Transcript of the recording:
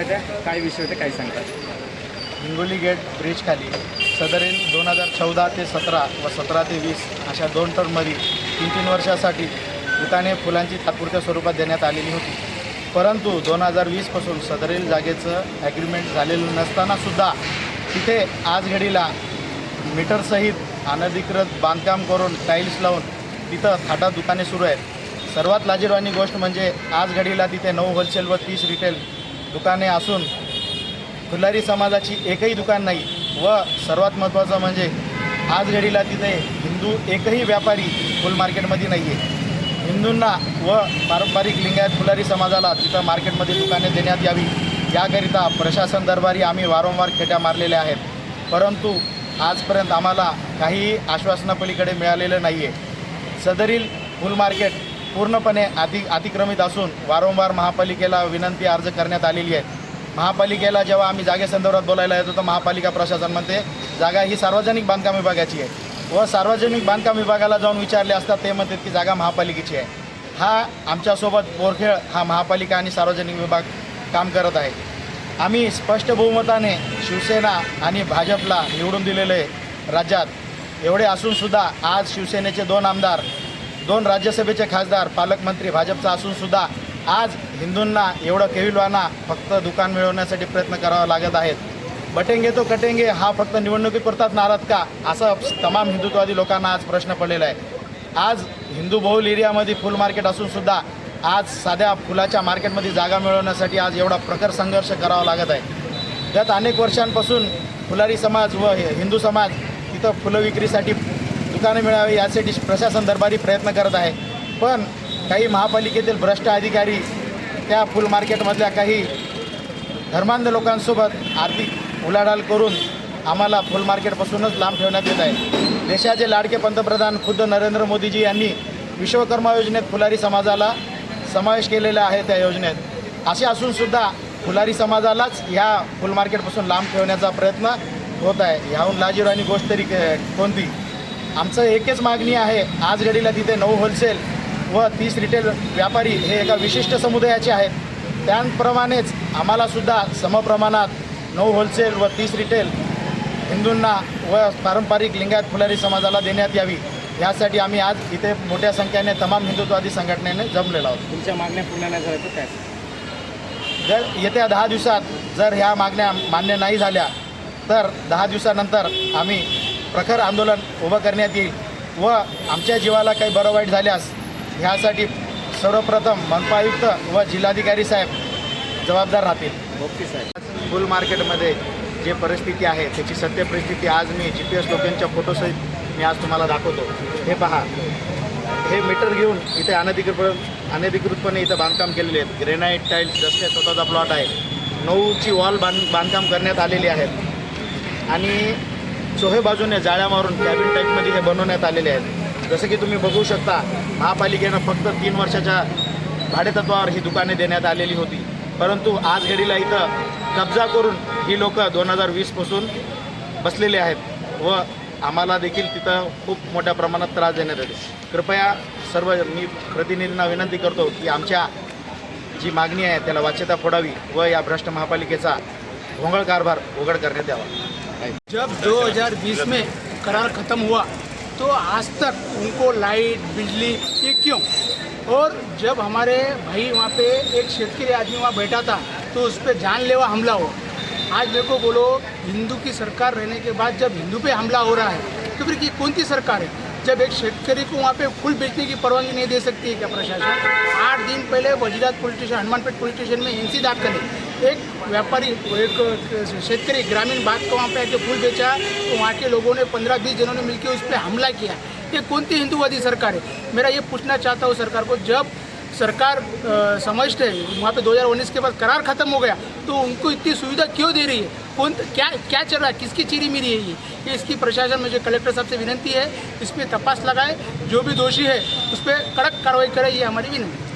होत्या काय विषय होते काय सांगतात हिंगोली गेट ब्रिज खाली. सदरील दोन हजार चौदा ते सतरा व सतरा ते वीस अशा दोन टर्ममध्ये तीन तीन वर्षासाठी दुकाने फुलांची तात्पुरत्या स्वरूपात देण्यात आलेली होती. परंतु दोन हजार वीसपासून सदरील जागेचं ॲग्रीमेंट झालेलं नसतानासुद्धा तिथे आज घडीला मीटरसहित अनधिकृत बांधकाम करून टाईल्स लावून तिथं थाटा दुकाने सुरू आहेत. सर्वात लाजीरवाणी गोष्ट म्हणजे आज घडीला तिथे नऊ होलसेल व तीस रिटेल दुकाने असून फुलारी समाजाची एकही दुकान नाही व सर्वात महत्त्वाचं म्हणजे आज घडीला तिथे हिंदू एकही व्यापारी फुल मार्केटमध्ये नाही आहे हिंदूंना व पारंपरिक लिंगायत फुलारी समाजाला तिथं मार्केटमध्ये दुकाने देण्यात यावी याकरिता प्रशासन दरबारी आम्ही वारंवार खेट्या मारलेल्या आहेत. परंतु आजपर्यंत आम्हाला काहीही आश्वासनापलीकडे मिळालेलं नाही आहे सदरील फुल मार्केट पूर्णपणे अति अतिक्रमित असून वारंवार महापालिकेला विनंती अर्ज करण्यात आलेली आहे. महापालिकेला जेव्हा आम्ही जागेसंदर्भात बोलायला येतो तर महापालिका प्रशासन म्हणते जागा ही सार्वजनिक बांधकाम विभागाची आहे. व सार्वजनिक बांधकाम विभागाला जाऊन विचारले असतात ते म्हणतात की जागा महापालिकेची आहे. हा आमच्यासोबत बोरखेळ हा महापालिका आणि सार्वजनिक विभाग काम करत आहे. आम्ही स्पष्ट बहुमताने शिवसेना आणि भाजपला निवडून दिलेले आहे राज्यात एवढे असूनसुद्धा आज शिवसेनेचे दोन आमदार दोन राज्यसभेचे खासदार पालकमंत्री भाजपचा असूनसुद्धा आज हिंदूंना एवढं केविलवाना फक्त दुकान मिळवण्यासाठी प्रयत्न करावा लागत आहेत. बटेंगे तो कटेंगे हा फक्त निवडणुकीपुरताच नाराज का? असं तमाम हिंदुत्ववादी लोकांना आज प्रश्न पडलेला आहे. आज हिंदू बहुल एरियामध्ये फुल मार्केट असूनसुद्धा आज साध्या फुलाच्या मार्केटमध्ये जागा मिळवण्यासाठी आज एवढा प्रखर संघर्ष करावा लागत आहे. गत अनेक वर्षांपासून फुलारी समाज व हिंदू समाज तिथं फुलं विक्रीसाठी ठिकाणं मिळावी यासाठी प्रशासन दरबारी प्रयत्न करत आहे. पण काही महापालिकेतील भ्रष्ट अधिकारी त्या फुल मार्केटमधल्या काही धर्मांध लोकांसोबत आर्थिक उलाढाल करून आम्हाला फुल मार्केटपासूनच लांब ठेवण्यात येत आहे. देशाचे लाडके पंतप्रधान खुद्द नरेंद्र मोदीजी यांनी विश्वकर्मा योजनेत फुलारी समाजाला समावेश केलेला आहे त्या योजनेत. असे असूनसुद्धा फुलारी समाजालाच ह्या फुल मार्केटपासून लांब ठेवण्याचा प्रयत्न होत आहे. ह्याहून लाजीरवाणी गोष्ट तरी क- कोणती? आमचं एकच मागणी आहे आज घडीला तिथे नऊ होलसेल व तीस रिटेल व्यापारी हे एका विशिष्ट समुदायाचे आहेत. त्याप्रमाणेच आम्हालासुद्धा समप्रमाणात नऊ होलसेल व तीस रिटेल हिंदूंना व पारंपरिक लिंगायत फुलारी समाजाला देण्यात यावी. यासाठी आम्ही आज इथे मोठ्या संख्येने तमाम हिंदुत्ववादी संघटनेने जमलेलो आहोत. तुमच्या मागण्या पूर्ण नाही झाल्या तर काय? जर येत्या दहा दिवसात जर ह्या मागण्या मान्य नाही झाल्या तर दहा दिवसानंतर आम्ही प्रखर आंदोलन उभं करण्यात येईल व आमच्या जीवाला काही बरं वाईट झाल्यास ह्यासाठी सर्वप्रथम मनपा आयुक्त व जिल्हाधिकारी साहेब जबाबदार राहतील. ओके साहेब. फुल मार्केटमध्ये जे परिस्थिती आहे त्याची सत्य परिस्थिती आज मी जी पी एस लोकांच्या फोटोसहित मी आज तुम्हाला दाखवतो. हे पहा. हे मीटर घेऊन इथे अनधिकृत अनधिकृतपणे इथं बांधकाम केलेले आहेत. ग्रेनाईट टाईल्स जसे स्वतःचा प्लॉट आहे. नऊची वॉल बांध बांधकाम करण्यात आलेली आहेत. आणि चोहे बाजूने जाळ्या मारून कॅबिन टाईपमध्ये हे बनवण्यात आलेले आहेत. जसं की तुम्ही बघू शकता महापालिकेनं फक्त तीन वर्षाच्या भाडेतत्वावर ही दुकाने देण्यात आलेली होती. परंतु आज घडीला इथं कब्जा करून ही लोक दोन हजार वीसपासून बसलेले आहेत व आम्हाला देखील तिथं खूप मोठ्या प्रमाणात त्रास देण्यात येते. कृपया सर्व मी प्रतिनिधींना विनंती करतो की आमच्या जी मागणी आहे त्याला वाच्यता फोडावी व या भ्रष्ट महापालिकेचा भोंगळ कारभार उघड करण्यात यावा. जब 2020 में करार ख़त्म हुआ तो आज तक उनको लाइट, बिजली, ये क्यों? और जब हमारे भाई वहाँ पे एक क्षेत्रीय आदमी वहाँ बैठा था तो उस पर जानलेवा हमला हुआ। आज मेरे को बोलो, हिंदू की सरकार रहने के बाद जब हिंदू पे हमला हो रहा है तो फिर ये कौन सी सरकार है? जब एक शेतकरी को वहाँ पे फूल बेचने की परवानगी नहीं दे सकती है क्या प्रशासन? आठ दिन पहले वजीरात police station, Hanumanpet police station में एनसी दाखिल है। एक व्यापारी, एक शेतकरी ग्रामीण बाग को वहाँ पे आके फूल बेचा तो वहाँ के लोगों ने पंद्रह बीस जनों ने मिलकर उस पर हमला किया। ये कौन सी हिंदूवादी सरकार है? मेरा ये पूछना चाहता हूँ सरकार को, जब सरकार समझते है वहाँ पे 2019 के बाद करार खत्म हो गया तो उनको इतनी सुविधा क्यों दे रही है? कौन, क्या क्या चल रहा है? किसकी चीरी मिली है ये? इसकी प्रशासन मुझे कलेक्टर साहब से विनंती है, इस पर तपास लगाए, जो भी दोषी है, उस पर कड़क कार्रवाई करे, ये हमारी विनंती